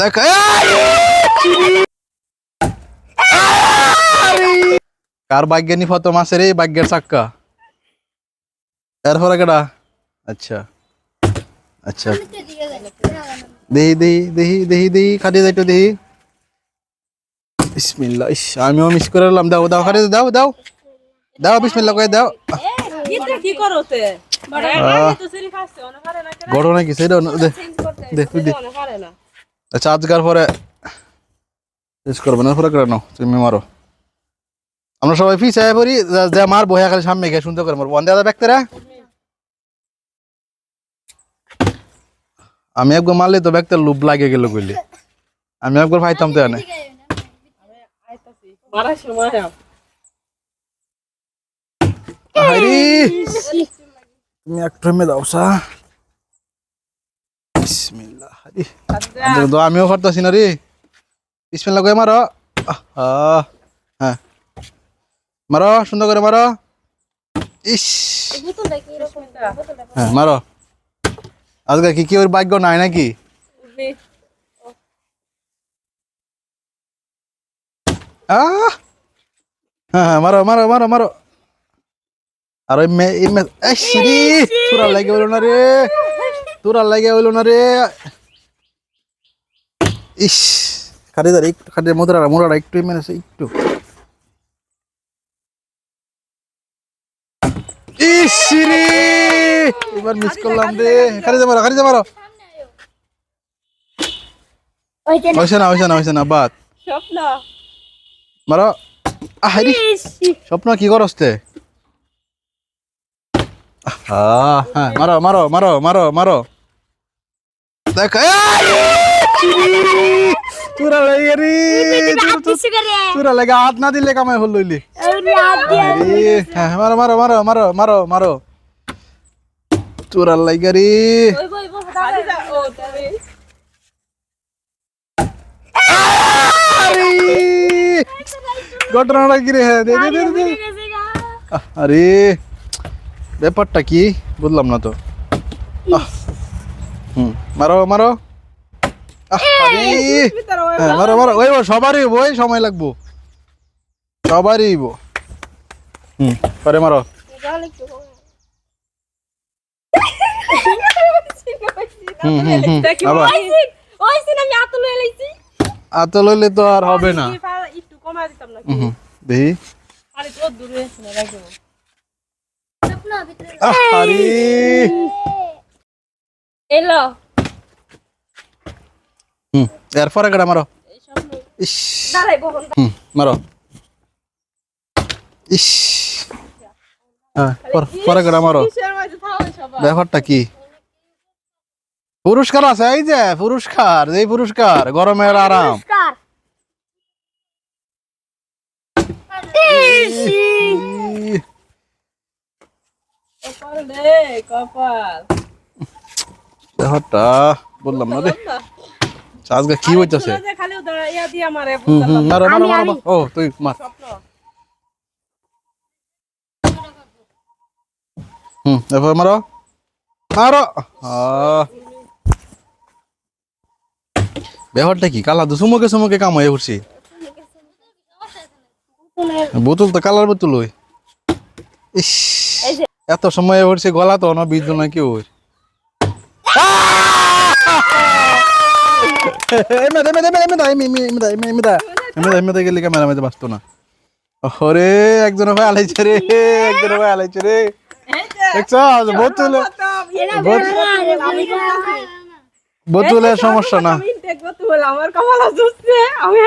দেখ কার ভাগ্যানি ফত মাসের এই ভাগ্যের চাক্কা। এরপরে কেডা? আচ্ছা। আচ্ছা। দেহি দেহি দেহি দেহি দেহি খাটি যাইতো দেহি। বিসমিল্লাহ ইস আমিও মিস করে এলাম। দাও দাও খাটি দাও দাও। দাও বিসমিল্লাহ করে দাও ঘটনা কি? সেটা দে দে আচ্ছা আজকার পরে শেষ করবে না, পরে করে নাও, তুমি মারো। আমরা সবাই পিছিয়ে পড়ি, যা- মার বহে খালি সামনে গিয়ে শুনতে করে মারবো। বন্ধে দাদা ব্যক্তিরা আমি একবার মারলে তো ব্যক্তির লুপ লাগে গেল কইলে। আমি একবার পাইতাম তো এনে। তুমি একটু দাও, সা। বিসমিল্লাহ। তো আমিও পারতাছি না রে। বিসমিল্লাহ করে মারো। হ্যাঁ। মারো, সুন্দর করে মারো। ইস। হ্যাঁ মারো। আজকে কি কি ওর ভাগ্য নাই নাকি? হ্যাঁ হ্যাঁ মারো মারো মারো মারো। আর ওই এই লাগে লাগে ইস খাটি একটু মোড়াটা একটু মেনেছে একটু। ইস এবার মিস করলাম রে। খাটি যা মারো খাটি যা মারো। হইছে না না না বাদ। স্বপ্ন। মারো। আহারি স্বপ্ন কি করস তে? হ্যাঁ মারো মারো মারো মারো মারো। দেখ চুরা লাগে রে চুরা লাগে হাত না দিলে কামাই হল লইলি। হ্যাঁ মারো মারো মারো মারো মারো মারো। চুরা লাগে রে। ঘটনাটা কি রে? হ্যাঁ দে দে দে আরে ব্যাপারটা কি? বুঝলাম না তো। হুম মারো মারো আহ, আরে, ভিতরে ওই হ্যাঁ, মারো মারো ওই সবারই হইবো, ওই সময় লাগবো। সবারই হুম পরে মারো। আতলে লইলে তো আর হবে না। দেখি। এলো হুম এরপরে কেডা মারো? ইস হুম মারো। ইস। হ্যাঁ পরে মারো? ব্যাপারটা কি? পুরস্কার আছে এই যে পুরস্কার এই পুরস্কার গরমের আরাম। ব্যাপারটা বললাম না রে। আজকে কি হইতেছে? ইয়া মারে হুম হুম মারো মারো মারো ও তুই মার। হুম এরপর মারো। মারো। আহ। ব্যাপারটা কি? কালা তো সুমুকে সুমুকে কাম হয়ে উঠছি বোতল তো কালার বোতল ওই। ইস এত সময় উঠছে গলা তো না বীজ নাকি ওই গেলে ক্যামেরা মধ্যে বাঁচতো না ওরে একজন ভাই আলাইছে রে একজন ভাই আলাইছে রে বোতলের সমস্যা না আমার আসছে আমি